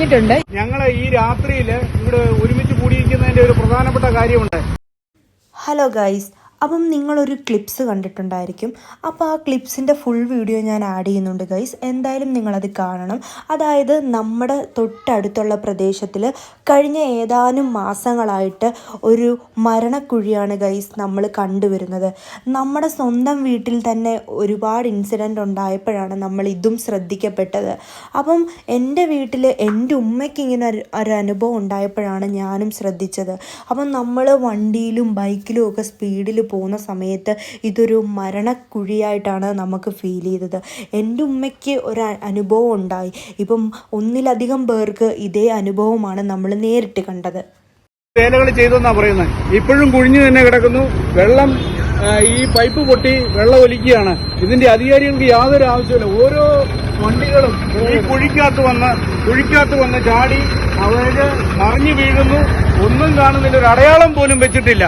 പറഞ്ഞിട്ടുണ്ട്. ഞങ്ങൾ ഈ രാത്രിയിൽ ഇവിടെ ഒരുമിച്ച് കൂടിയിരിക്കുന്നതിന്റെ ഒരു പ്രധാനപ്പെട്ട കാര്യമുണ്ട്. ഹലോ ഗൈസ് അപ്പം നിങ്ങളൊരു ക്ലിപ്സ് കണ്ടിട്ടുണ്ടായിരിക്കും. അപ്പോൾ ആ ക്ലിപ്സിന്റെ ഫുൾ വീഡിയോ ഞാൻ ആഡ് ചെയ്യുന്നുണ്ട് ഗൈസ് എന്തായാലും നിങ്ങളത് കാണണം. അതായത് നമ്മുടെ തൊട്ടടുത്തുള്ള പ്രദേശത്തിൽ കഴിഞ്ഞ ഏതാനും മാസങ്ങളായിട്ട് ഒരു മരണക്കുഴിയാണ് ഗൈസ് നമ്മൾ കണ്ടുവരുന്നത്. നമ്മുടെ സ്വന്തം വീട്ടിൽ തന്നെ ഒരുപാട് ഇൻസിഡന്റ് ഉണ്ടായപ്പോഴാണ് നമ്മൾ ഇതും ശ്രദ്ധിക്കപ്പെട്ടത്. അപ്പം എന്റെ വീട്ടിൽ എന്റെ ഉമ്മയ്ക്ക് ഇങ്ങനെ ഒരു അനുഭവം ഉണ്ടായപ്പോഴാണ് ഞാനും ശ്രദ്ധിച്ചത്. അപ്പം നമ്മൾ വണ്ടിയിലും ബൈക്കിലും ഒക്കെ സ്പീഡിൽ പോകുന്ന സമയത്ത് ഇതൊരു മരണക്കുഴിയായിട്ടാണ് നമുക്ക് ഫീൽ ചെയ്തത്. എന്റെ ഉമ്മയ്ക്ക് ഒരു അനുഭവം ഉണ്ടായി. ഇപ്പം ഒന്നിലധികം പേർക്ക് ഇതേ അനുഭവമാണ് നമ്മൾ നേരിട്ട് കണ്ടത്. വേലകൾ ചെയ്തെന്നാ പറയുന്നത് ഇപ്പോഴും കുഴിഞ്ഞു തന്നെ കിടക്കുന്നു. വെള്ളം ഈ പൈപ്പ് പൊട്ടി വെള്ളം ഒലിക്കുകയാണ്. ഇതിന്റെ അധികാരികൾക്ക് യാതൊരു ആവശ്യമില്ല ഓരോ വണ്ടികളും ഈ കുഴിക്കകത്ത് വന്ന് കുഴിക്കകത്ത് വന്ന് ചാടി അവർ മറിഞ്ഞു വീഴുന്നു. ഒന്നും കാണുന്നില്ല. ഒരു അടയാളം പോലും വെച്ചിട്ടില്ല.